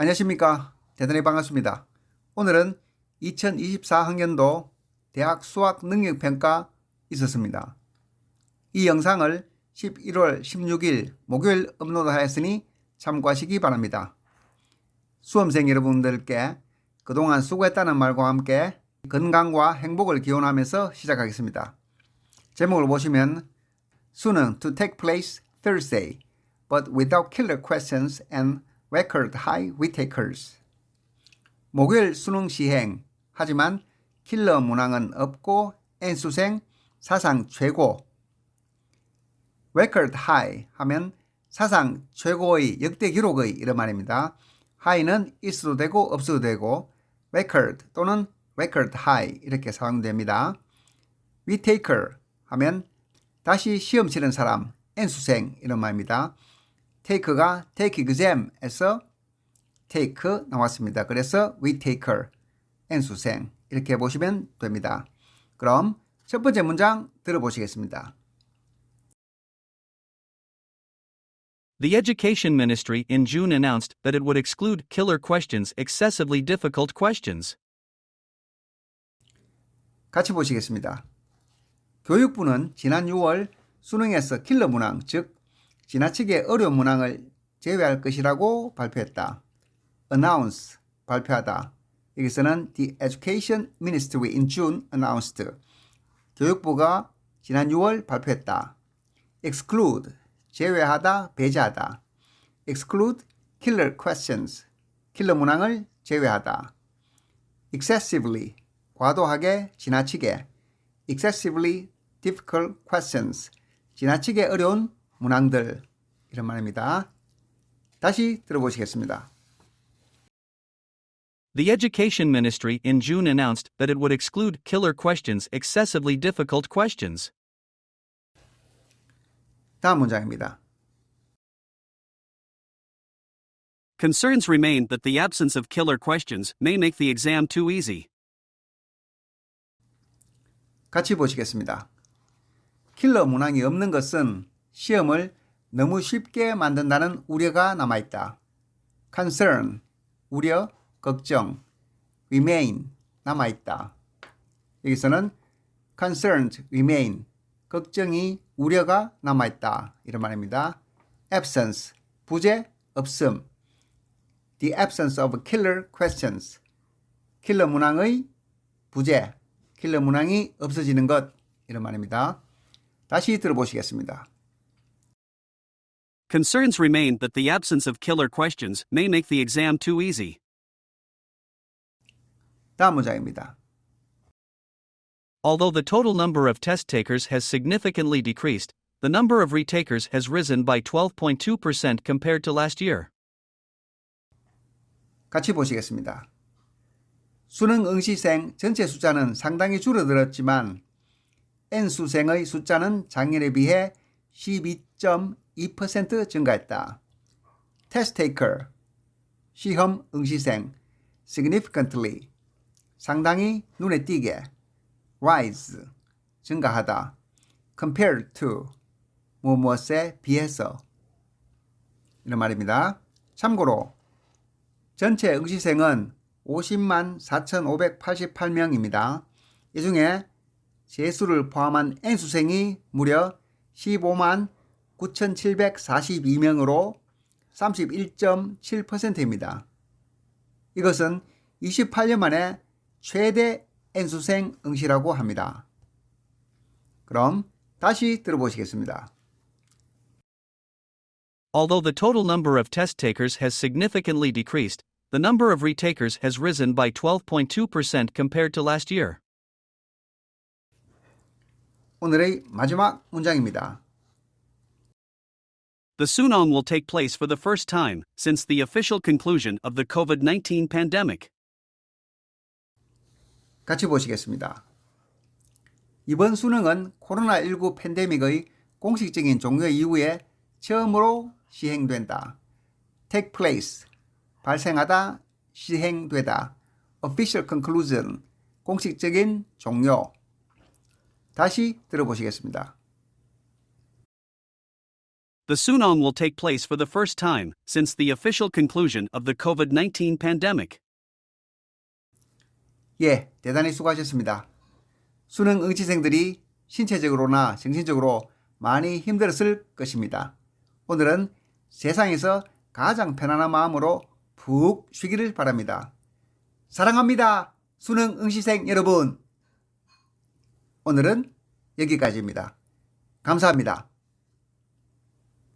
안녕하십니까. 대단히 반갑습니다. 오늘은 2024학년도 대학 수학 능력 평가 있었습니다. 이 영상을 11월 16일 목요일 업로드하였으니 참고하시기 바랍니다. 수험생 여러분들께 그동안 수고했다는 말과 함께 건강과 행복을 기원하면서 시작하겠습니다. 제목을 보시면 수능 to take place Thursday, but without killer questions and record high retakers. 목요일 수능 시행, 하지만 킬러 문항은 없고 N수생 사상 최고. record high 하면 사상 최고의 역대 기록의 이런 말입니다. high는 있어도 되고 없어도 되고 record 또는 record high 이렇게 사용됩니다. retaker 하면 다시 시험 치는 사람, N수생 이런 말입니다. Take가 take exam에서 take 나왔습니다. 그래서 retaker, N수생 이렇게 보시면 됩니다. 그럼 첫 번째 문장 들어보시겠습니다. The Education Ministry in June announced that it would exclude killer questions, excessively difficult questions. 같이 보시겠습니다. 교육부는 지난 6월 수능에서 킬러 문항, 즉 지나치게 어려운 문항을 제외할 것이라고 발표했다. announce, 발표하다. 여기서는 the Education Ministry in June announced. 교육부가 지난 6월 발표했다. exclude, 제외하다, 배제하다. exclude killer questions, 킬러 문항을 제외하다. excessively, 과도하게, 지나치게. excessively difficult questions, 지나치게 어려운 문항들 이런 말입니다. 다시 들어보시겠습니다. The Education Ministry in June announced that it would exclude killer questions, excessively difficult questions. 다음 문장입니다. Concerns remain that the absence of killer questions may make the exam too easy. 같이 보시겠습니다. 킬러 문항이 없는 것은 시험을 너무 쉽게 만든다는 우려가 남아있다. concern, 우려, 걱정, remain, 남아있다. 여기서는 concerned, remain, 걱정이, 우려가 남아있다. 이런 말입니다. absence, 부재, 없음. the absence of killer questions, 킬러 문항의 부재, 킬러 문항이 없어지는 것. 이런 말입니다. 다시 들어보시겠습니다. Concerns remain that the absence of killer questions may make the exam too easy. 다음 문장입니다. Although the total number of test takers has significantly decreased, the number of retakers has risen by 12.2% compared to last year. 같이 보시겠습니다. 수능 응시생 전체 숫자는 상당히 줄어들었지만 N수생의 숫자는 작년에 비해 12.2% 증가했다. Test taker, 시험 응시생, significantly, 상당히 눈에 띄게, rise, 증가하다, compared to, 무엇에 비해서, 이런 말입니다. 참고로, 전체 응시생은 50만 4,588명입니다. 이 중에 재수를 포함한 N수생이 무려 15만 9,742명으로 31.7%입니다. 이것은 28년 만에 최대 N수생 응시라고 합니다. 그럼 다시 들어보시겠습니다. Although the total number of test takers has significantly decreased, the number of retakers has risen by 12.2% compared to last year. 오늘의 마지막 문장입니다. The Sunong will take place for the first time since the official conclusion of the COVID 19 pandemic. 같이 보시겠습니다. 이번 수능은 코로나19 팬데믹의 공식적인 종료 이후에 처음으로 시행된다. take place, 발생하다, 시행되다. official conclusion, 공식적인 종료. 다시 들어보시겠습니다. The Sunong will take place for the first time since the official conclusion of the COVID 19 pandemic. 예, 대단히 수고하셨습니다. 수능 응시생들이 신체적으로나 정신적으로 많이 힘들었을 것입니다. 오늘은 세상에서 가장 편안한 마음으로 푹 쉬기를 바랍니다. 사랑합니다. 수능 응시생 여러분. 오늘은 여기까지입니다. 감사합니다.